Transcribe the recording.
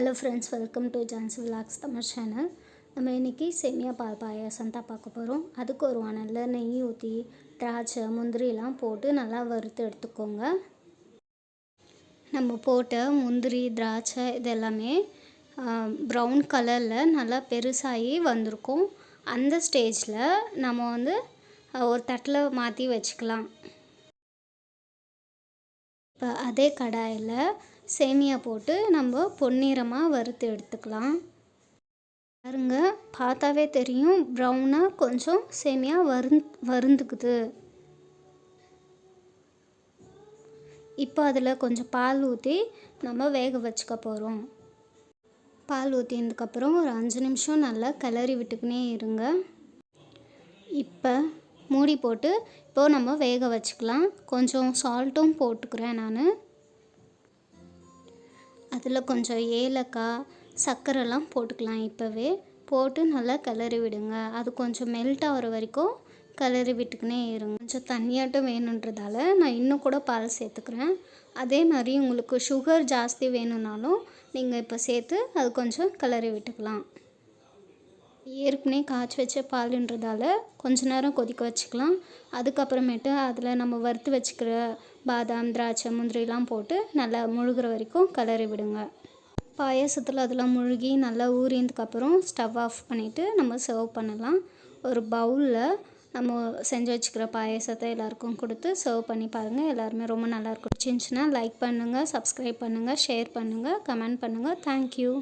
Hello friends welcome to John's vlogs Tamil channel நம்ம இன்றைக்கி சேமியா பால் பாயாசம் தான் பார்க்க போகிறோம் அதுக்கு ஒரு வானலில் நெய் ஊற்றி திராட்சை முந்திரிலாம் போட்டு நல்லா வறுத்து எடுத்துக்கோங்க. நம்ம போட்ட முந்திரி திராட்சை இதெல்லாமே ப்ரௌன் கலரில் நல்லா பெருசாகி வந்திருக்கும். அந்த ஸ்டேஜில் நம்ம வந்து ஒரு தட்டில் மாற்றி வச்சுக்கலாம். இப்போ அதே கடாயில் சேமியா போட்டு நம்ம பொன்னிறமாக வறுத்து எடுத்துக்கலாம். பாருங்க பார்த்தாவே தெரியும் ப்ரௌனாக கொஞ்சம் சேமியா வருந் வருந்துக்குது இப்போ அதில் கொஞ்சம் பால் ஊற்றி நம்ம வேக வச்சுக்க போகிறோம் பால் ஊற்றினதுக்கப்புறம் ஒரு அஞ்சு நிமிஷம் நல்லா கிளறி விட்டுக்கினே இருங்க. இப்போ மூடி போட்டு இப்போது நம்ம வேக வச்சுக்கலாம். கொஞ்சம் சால்ட்டும் போட்டுக்கிறேன் நான். அதில் கொஞ்சம் ஏலக்காய் சர்க்கரைலாம் போட்டுக்கலாம் இப்போவே. போட்டு நல்லா கிளறி விடுங்க. அது கொஞ்சம் மெல்ட் ஆகிற வரைக்கும் கிளறி விட்டுக்கினே இருங்க. கொஞ்சம் தண்ணியாட்டம் வேணுன்றதால நான் இன்னும் கூட பால் சேர்த்துக்கிறேன். அதே மாதிரி உங்களுக்கு சுகர் ஜாஸ்தி வேணும்னாலும் நீங்கள் இப்போ சேர்த்து அது கொஞ்சம் கிளறி விட்டுக்கலாம். ஏற்கனவே காய்ச்சி வச்ச பாலுன்றதால கொஞ்ச நேரம் கொதிக்க வச்சுக்கலாம். அதுக்கப்புறமேட்டு அதில் நம்ம வறுத்து வச்சுக்கிற பாதாம் திராட்சை முந்திரிலாம் போட்டு நல்லா முழுகிற வரைக்கும் கிளறி விடுங்க. பாயாசத்தில் அதெல்லாம் முழுகி நல்லா ஊறினதுக்கப்புறம் ஸ்டவ் ஆஃப் பண்ணிவிட்டு நம்ம சர்வ் பண்ணலாம். ஒரு பவுலில் நம்ம செஞ்சு வச்சுக்கிற பாயாசத்தை எல்லாருக்கும் கொடுத்து சர்வ் பண்ணி பாருங்கள் எல்லாருமே ரொம்ப நல்லாயிருக்கும் பிடிச்சிருந்துச்சின்னா லைக் பண்ணுங்கள் சப்ஸ்கிரைப் பண்ணுங்கள் ஷேர் பண்ணுங்கள் கமெண்ட் பண்ணுங்கள் தேங்க்யூ